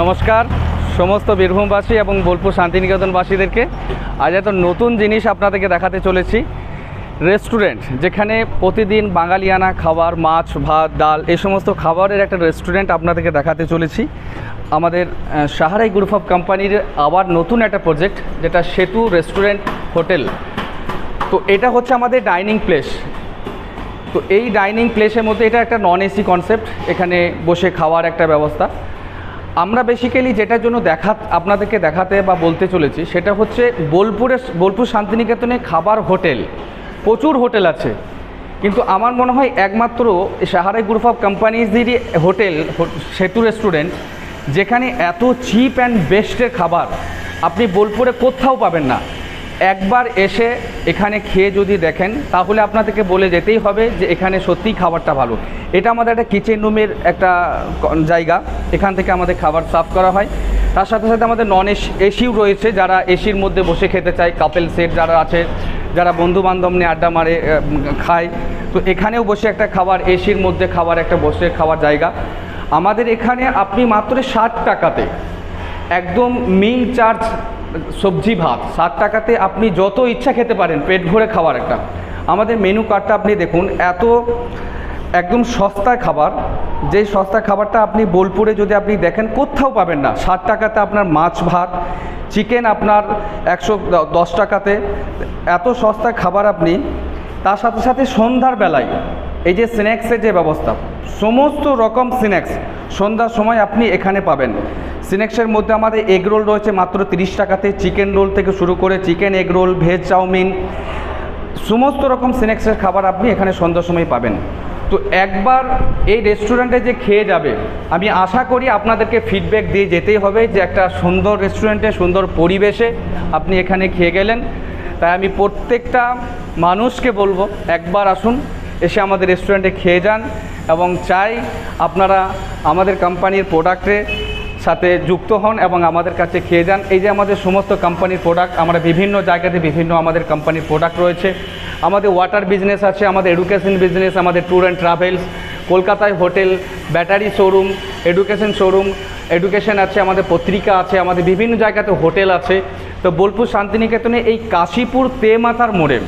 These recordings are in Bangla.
নমস্কার, সমস্ত বীরভূমবাসী এবং বোলপুর শান্তিনিকেতনবাসীদেরকে। আজ এত নতুন জিনিস আপনাদেরকে দেখাতে চলেছি। রেস্টুরেন্ট, যেখানে প্রতিদিন বাঙালিয়ানা খাবার, মাছ, ভাত, ডাল, এই সমস্ত খাবারের একটা রেস্টুরেন্ট আপনাদেরকে দেখাতে চলেছি। আমাদের সাহারাই গ্রুপ অফ কোম্পানির আবার নতুন একটা প্রজেক্ট, যেটা সেতু রেস্টুরেন্ট হোটেল। তো এটা হচ্ছে আমাদের ডাইনিং প্লেস। তো এই ডাইনিং প্লেসের মধ্যে এটা একটা নন এসি কনসেপ্ট, এখানে বসে খাওয়ার একটা ব্যবস্থা। আমরা বেসিক্যালি যেটার জন্য দেখা, আপনাদেরকে দেখাতে বা বলতে চলেছি, সেটা হচ্ছে বোলপুরের বোলপুর শান্তিনিকেতনে খাবার হোটেল। প্রচুর হোটেল আছে। কিন্তু আমার মনে হয় একমাত্র সাহারাই গ্রুপ অফ কোম্পানিজেরই হোটেল সেতু রেস্টুরেন্ট, যেখানে এত চিপ অ্যান্ড বেস্টের খাবার আপনি বোলপুরে কোথাও পাবেন না। একবার এসে এখানে খেয়ে যদি দেখেন, তাহলে আপনাদেরকে বলে যেতেই হবে যে এখানে সত্যিই খাবারটা ভালো। এটা আমাদের একটা কিচেন রুমের একটা জায়গা, এখান থেকে আমাদের খাবার সার্ভ করা হয়। তার সাথে সাথে আমাদের নন এসিও রয়েছে, যারা এসির মধ্যে বসে খেতে চায় কাপেল সেট যারা আছে, যারা বন্ধু বান্ধব নিয়ে আড্ডা মারে খায়। তো এখানেও বসে একটা খাবার এসির মধ্যে খাবার, একটা বসে খাওয়ার জায়গা। আমাদের এখানে আপনি মাত্র ষাট টাকাতে একদম মিল চার্জ সবজি, ভাত, ষাট টাকাতে আপনি যত ইচ্ছা খেতে পারেন, পেট ভরে খাবার একটা। আমাদের মেনু কার্ডটা আপনি দেখুন, এত একদম সস্তার খাবার, যে সস্তা খাবারটা আপনি বোলপুরে যদি আপনি দেখেন, কোথাও পাবেন না। ষাট টাকাতে আপনার মাছ, ভাত চিকেন আপনার একশো দশ টাকাতে। এত সস্তা খাবার আপনি, তার সাথে সাথে সন্ধ্যার বেলায়, এই যে স্ন্যাক্সের যে ব্যবস্থা, সমস্ত রকম স্ন্যাক্স সন্ধ্যার সময় আপনি এখানে পাবেন। স্ন্যাক্সের মধ্যে আমাদের এগ রোল রয়েছে মাত্র তিরিশ টাকাতে। চিকেন রোল থেকে শুরু করে chicken egg roll veg chowmein, সমস্ত রকম স্ন্যাক্সের খাবার আপনি এখানে সন্ধ্যার সময় পাবেন। তো একবার এই রেস্টুরেন্টে যে খেয়ে যাবে, আমি আশা করি আপনাদেরকে ফিডব্যাক দিয়ে যেতেই হবে যে একটা সুন্দর রেস্টুরেন্টে সুন্দর পরিবেশে আপনি এখানে খেয়ে গেলেন। তাই আমি প্রত্যেকটা মানুষকে বলব, একবার আসুন, এসে আমাদের রেস্টুরেন্টে খেয়ে যান এবং চাই আপনারা আমাদের কোম্পানির প্রোডাক্টে সাথে যুক্ত হন এবং আমাদের কাছে খেয়ে যান। এই যে আমাদের সমস্ত কোম্পানির প্রোডাক্ট আমরা বিভিন্ন জায়গাতে বিভিন্ন আমাদের কোম্পানির প্রোডাক্ট রয়েছে। আমাদের ওয়াটার বিজনেস আছে, আমাদের এডুকেশন বিজনেস আমাদের ট্যুর অ্যান্ড ট্রাভেলস কলকাতায় hotel battery showroom education showroom education আছে, আমাদের পত্রিকা আছে, আমাদের বিভিন্ন জায়গাতে হোটেল আছে। তো বোলপুর শান্তিনিকেতনে এই কাশীপুর তেমাথার মোড়ে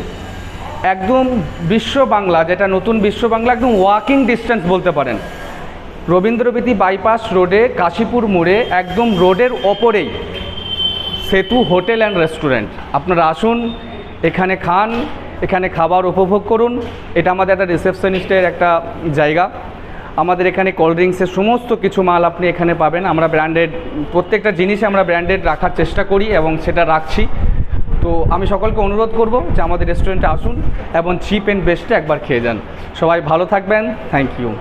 একদম বিশ্ব বাংলা, যেটা নতুন বিশ্ব বাংলা, একদম ওয়াকিং ডিস্টেন্স বলতে পারেন। রবীন্দ্রবীতি বাইপাস রোডে কাশীপুর মোড়ে একদম রোডের ওপরেই সেতু হোটেল অ্যান্ড রেস্টুরেন্ট। আপনারা আসুন, এখানে খান, এখানে খাবার উপভোগ করুন। এটা আমাদের একটা রিসেপশনিস্টের একটা জায়গা। আমাদের এখানে কোল্ড ড্রিঙ্কসের সমস্ত কিছু মাল আপনি এখানে পাবেন। আমরা ব্র্যান্ডেড, প্রত্যেকটা জিনিসে আমরা ব্র্যান্ডেড রাখার চেষ্টা করি এবং সেটা রাখছি। তো আমি সকলকে অনুরোধ করব যে আমাদের রেস্টুরেন্টে আসুন এবং চিপ অ্যান্ড বেস্টে একবার খেয়ে যান। সবাই ভালো থাকবেন। Thank you.